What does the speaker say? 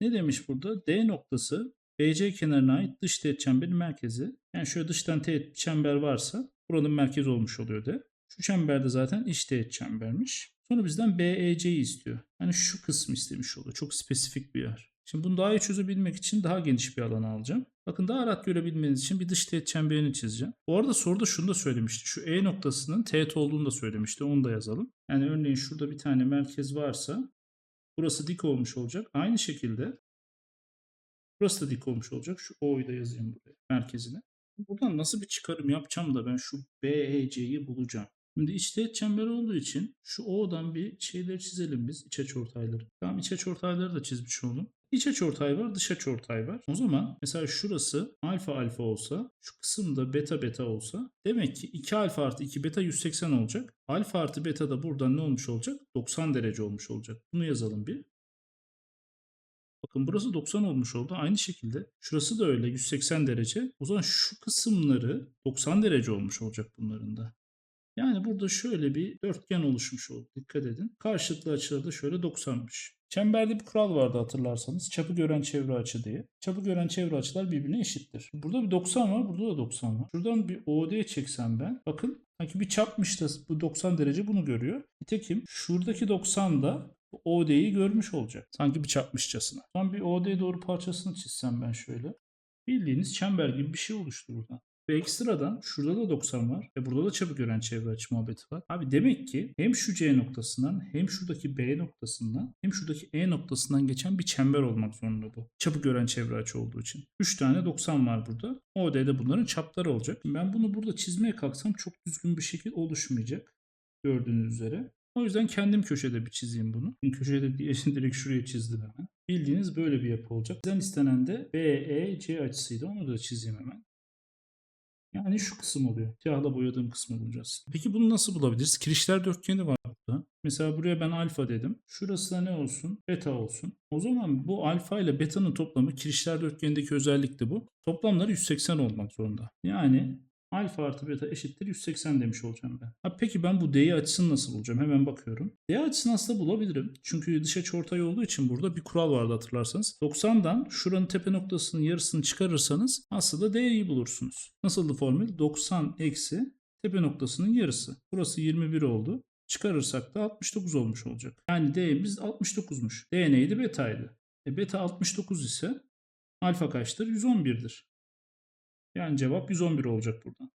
Ne demiş burada? D noktası BC kenarına ait dış teğet çemberin merkezi. Yani şöyle dıştan teğet çember varsa buranın merkezi olmuş oluyor de. Şu çemberde zaten iç teğet çembermiş. Sonra bizden BEC'yi istiyor. Yani şu kısmı istemiş oluyor. Çok spesifik bir yer. Şimdi bunu daha iyi çözebilmek için daha geniş bir alan alacağım. Bakın daha rahat görebilmeniz için bir dış teğet çemberini çizeceğim. Bu arada soruda şunu da söylemişti. Şu E noktasının teğet olduğunu da söylemişti. Onu da yazalım. Yani örneğin şurada bir tane merkez varsa burası dik olmuş olacak. Aynı şekilde burası da dik olmuş olacak. Şu O'yu da yazayım buraya merkezine. Buradan nasıl bir çıkarım yapacağım da ben şu BEC'yi bulacağım. Şimdi iç teğet çember olduğu için şu O'dan bir şeyleri çizelim biz iç açıortayları. Tamam iç açıortayları da çizmiş oldum. İç açıortay var, dış açıortay var. O zaman mesela şurası alfa alfa olsa, şu kısımda beta beta olsa demek ki 2 alfa artı 2 beta 180 olacak. Alfa artı beta da buradan ne olmuş olacak? 90 derece olmuş olacak. Bunu yazalım bir. Bakın burası 90 olmuş oldu. Aynı şekilde şurası da öyle 180 derece. O zaman şu kısımları 90 derece olmuş olacak bunların da. Yani burada şöyle bir dörtgen oluşmuş oldu. Dikkat edin. Karşılıklı açıları da şöyle 90'mış. Çemberde bir kural vardı hatırlarsanız. Çapı gören çevre açı diye. Çapı gören çevre açılar birbirine eşittir. Burada bir 90 var, burada da 90 var. Şuradan bir OD çeksem ben. Bakın sanki bir çapmış da bu 90 derece bunu görüyor. Nitekim şuradaki 90 da OD'yi görmüş olacak. Sanki bir çapmışçasına. Son bir OD doğru parçasını çizsem ben şöyle. Bildiğiniz çember gibi bir şey oluştu burada. Ve ekstradan şurada da 90 var. Ve burada da çapı gören çevre açı muhabbeti var. Abi demek ki hem şu C noktasından hem şuradaki B noktasından hem şuradaki E noktasından geçen bir çember olmak zorunda bu. Çapı gören çevre açı olduğu için. 3 tane 90 var burada. OD'de bunların çapları olacak. Ben bunu burada çizmeye kalksam çok düzgün bir şekil oluşmayacak. Gördüğünüz üzere. O yüzden kendim köşede bir çizeyim bunu. Köşede diye direkt şuraya çizdim hemen. Bildiğiniz böyle bir yapı olacak. Bizden istenen de BEC açısıydı. Onu da çizeyim hemen. Yani şu kısım oluyor. Siyahla boyadığım kısmı bulacağız. Peki bunu nasıl bulabiliriz? Kirişler dörtgeni var burada. Mesela buraya ben alfa dedim. Şurası da ne olsun? Beta olsun. O zaman bu alfa ile beta'nın toplamı kirişler dörtgenindeki özellik de bu. Toplamları 180 olmak zorunda. Yani alfa artı beta eşittir 180 demiş olacağım ben. Ha, peki ben bu D'yi açısını nasıl bulacağım? Hemen bakıyorum. D açısını aslında bulabilirim. Çünkü dış açıortay olduğu için burada bir kural vardı hatırlarsanız. 90'dan şuranın tepe noktasının yarısını çıkarırsanız aslında D'yi bulursunuz. Nasıldı formül? 90 eksi tepe noktasının yarısı. Burası 21 oldu. Çıkarırsak da 69 olmuş olacak. Yani D'miz 69'muş. D neydi? Beta'ydı. E beta 69 ise alfa kaçtır? 111'dir. Yani cevap 111 olacak buradan.